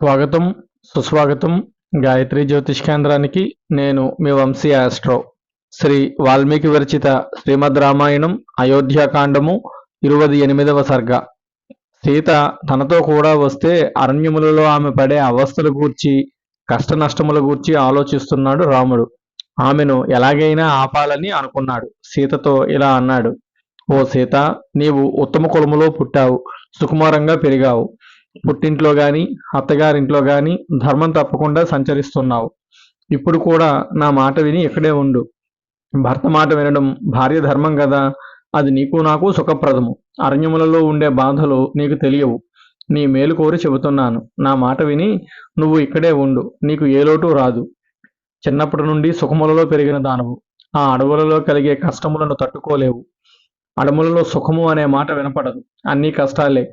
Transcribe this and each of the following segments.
స్వాగతం సుస్వాగతం గాయత్రి జ్యోతిష్ కేంద్రానికి నేను మీ వంశీ ఆస్ట్రో. శ్రీ వాల్మీకి విరచిత శ్రీమద్ రామాయణం అయోధ్యాకాండము ఇరవై ఎనిమిదవ సర్గ. సీత తనతో కూడా వస్తే అరణ్యములలో ఆమె పడే అవస్థల గూర్చి కష్ట నష్టముల గూర్చి ఆలోచిస్తున్నాడు రాముడు. ఆమెను ఎలాగైనా ఆపాలని అనుకున్నాడు. సీతతో ఇలా అన్నాడు ఓ సీత నీవు ఉత్తమ కులములో పుట్టావు సుకుమారంగా పెరిగావు. పుట్టింట్లో గాని అత్తగారింట్లో గాని ధర్మం తప్పకుండా సంచరిస్తున్నావు. ఇప్పుడు కూడా నా మాట విని ఇక్కడే ఉండు. భర్త మాట వినడం భార్య ధర్మం కదా అది నీకు నాకు సుఖప్రదము. అరణ్యములలో ఉండే బాధలు నీకు తెలియవు. నీ మేలు కోరి చెబుతున్నాను. నా మాట విని నువ్వు ఇక్కడే ఉండు. నీకు ఏ లోటు రాదు. చిన్నప్పటి నుండి సుఖములలో పెరిగిన దానవు. ఆ అడవులలో కలిగే కష్టములను తట్టుకోలేవు. అడవులలో సుఖము అనే మాట వినపడదు. అన్నీ కష్టాలే.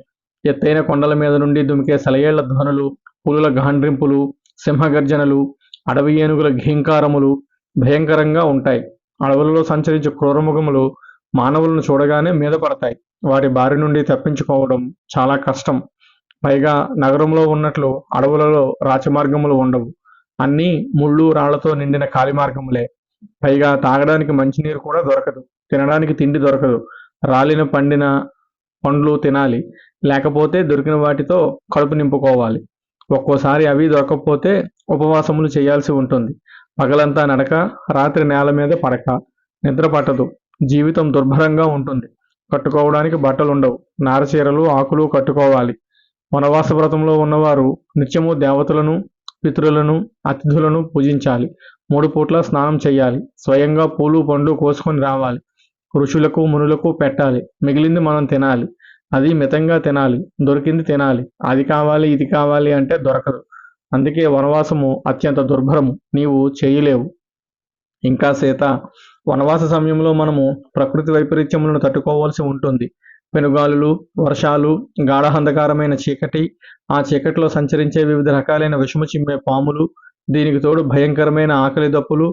ఎత్తైన కొండల మీద నుండి దుమికే సెలయేళ్ళ ధ్వనులు పులుల గాండ్రింపులు సింహగర్జనలు అడవి ఏనుగుల ఘీంకారములు భయంకరంగా ఉంటాయి. అడవులలో సంచరించే క్రూరముఖములు మానవులను చూడగానే మీద పడతాయి. వాటి బారి నుండి తప్పించుకోవడం చాలా కష్టం. పైగా నగరంలో ఉన్నట్లు అడవులలో రాచమార్గములు ఉండవు. అన్నీ ముళ్ళు రాళ్ళతో నిండిన కాలి మార్గములే పైగా తాగడానికి మంచినీరు కూడా దొరకదు. తినడానికి తిండి దొరకదు. రాలిన పండిన పండ్లు తినాలి. లేకపోతే దొరికిన వాటితో కడుపు నింపుకోవాలి. ఒక్కోసారి అవి దొరకకపోతే ఉపవాసములు చేయాల్సి ఉంటుంది. పగలంతా నడక రాత్రి నేల మీద పడక. నిద్ర పట్టదు. జీవితం దుర్భరంగా ఉంటుంది. కట్టుకోవడానికి బట్టలు ఉండవు నారచీరలు ఆకులు కట్టుకోవాలి. వనవాస వ్రతంలో ఉన్నవారు నిత్యము దేవతలను పితరులను అతిథులను పూజించాలి. మూడు పూట్ల స్నానం చేయాలి. స్వయంగా పూలు పండ్లు కోసుకొని రావాలి. ఋషులకు మునులకు పెట్టాలి. మిగిలింది మనం తినాలి. అది మితంగా తినాలి. దొరికింది తినాలి. అది కావాలి ఇది కావాలి అంటే దొరకదు. అందుకే వనవాసము అత్యంత దుర్భరము. నీవు చేయలేవు. ఇంకా సీత వనవాస సమయంలో మనము ప్రకృతి వైపరీత్యములను తట్టుకోవాల్సి ఉంటుంది. పెనుగాలులు వర్షాలు గాఢహంధకారమైన చీకటి ఆ చీకటిలో సంచరించే వివిధ రకాలైన విషము చిమ్మే పాములు దీనికి తోడు భయంకరమైన ఆకలి దప్పులు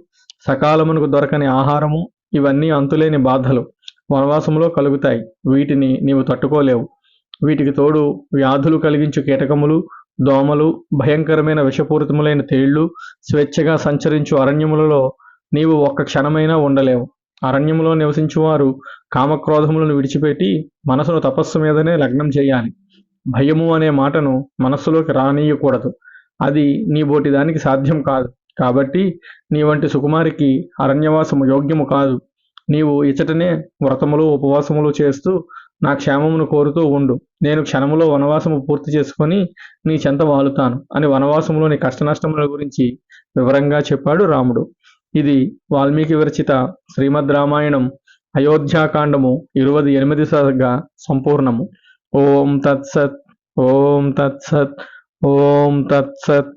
సకాలమునకు దొరకని ఆహారము ఇవన్నీ అంతులేని బాధలు వనవాసంలో కలుగుతాయి. వీటిని నీవు తట్టుకోలేవు. వీటికి తోడు వ్యాధులు కలిగించు కీటకములు దోమలు భయంకరమైన విషపూరితములైన తేళ్ళు స్వేచ్ఛగా సంచరించు అరణ్యములలో నీవు ఒక్క క్షణమైనా ఉండలేవు. అరణ్యంలో నివసించువారు కామక్రోధములను విడిచిపెట్టి మనసును తపస్సు మీదనే లగ్నం చేయాలి. భయము అనే మాటను మనస్సులోకి రానీయకూడదు. అది నీ బోటి దానికి సాధ్యం కాదు. కాబట్టి నీ వంటి సుకుమారికి అరణ్యవాసము యోగ్యము కాదు. నీవు ఇచ్చటనే వ్రతములు ఉపవాసములు చేస్తూ నా క్షేమమును కోరుతూ ఉండు. నేను క్షణములో వనవాసము పూర్తి చేసుకొని నీ చెంత వాలుతాను అని వనవాసములోని కష్టనష్టముల గురించి వివరంగా చెప్పాడు రాముడు. ఇది వాల్మీకి విరచిత శ్రీమద్ రామాయణం అయోధ్యాకాండము ఇరవై ఎనిమిది సరిగా సంపూర్ణము. ఓం తత్సత్ ఓం తత్సత్ ఓం తత్సత్.